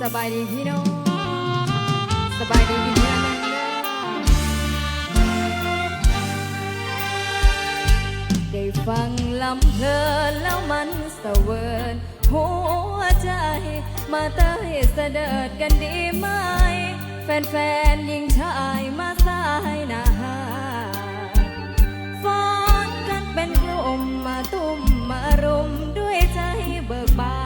สบายดีพี่น้องสบายดีพี่เพื่อนเด้อได้ฟังลำเพลินแล้วมันเสเวิร์นหัวใจ มาเตยเสด็จกันดีไหม แฟนๆยิงชายมาสายหน้าหาฟ้อนกันเป็นกลุ่มมาตุ้มมารุมด้วยใจเบิกบา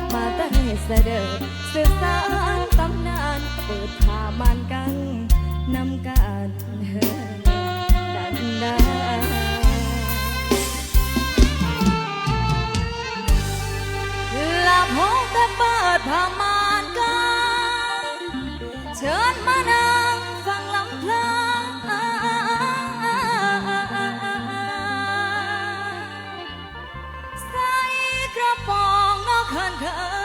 น มาตั้งเสด็จ สื่อสารตำนานเปิดทามันกันนำการดันดาหลับห้องแต่เปิดผ้ามานกันเชิญมานั่งฟังลำเพลินใส่กระป๋องนอกเขินเขิน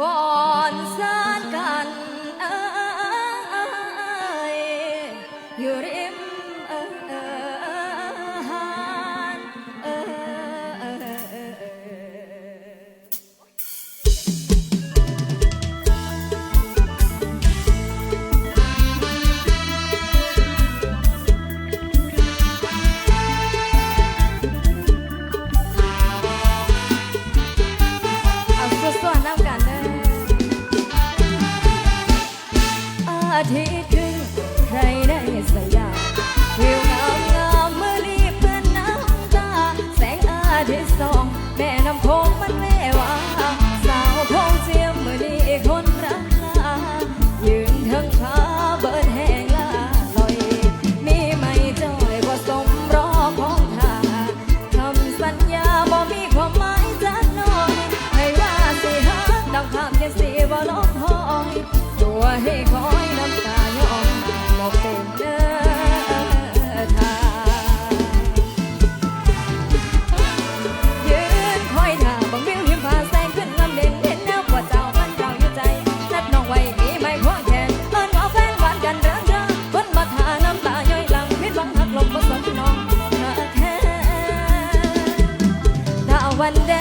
ฟอนสานกันเอยอยู่ริม ทิตย์ขึ้นใครได้สยามวิวงามงามเมื่อรีบเพื่อนน้ำตา แสงอาทิตย์ส่องแม่น้ำโขงมันแม่วาสาวโพงเจียมเมื่อนี้คนรักลายืนเทิงผ้าเบิดแห้งลาลอย มีไม่จอยผสมรอของทาคำสัญญาบ่มีความหมายจักน่อยให้ว่าสิฮักดังภาพยังสิบ่ลบหอยตัวให้ ต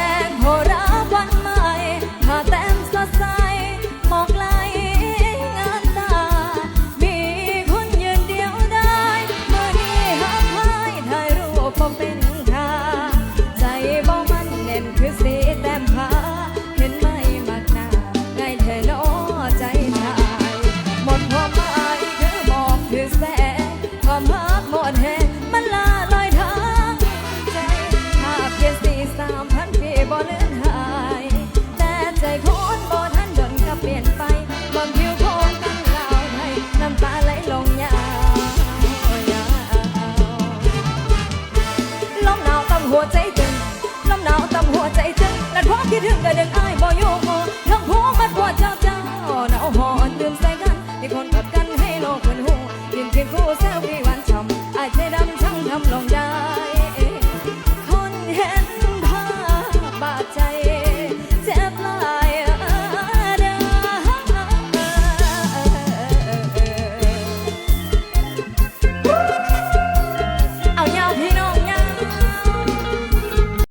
หัวใจตึงลมหนาวต่ำหัวใจตึงนั่นพราคิดถึงกันดึงอายบ่โยโหน้องหัวมันปวดเจ้าเจ้าหนาวหอนดื่มใส่กันมีคนกัดกันให้โลกมันหูยืนเพียงคู่แซว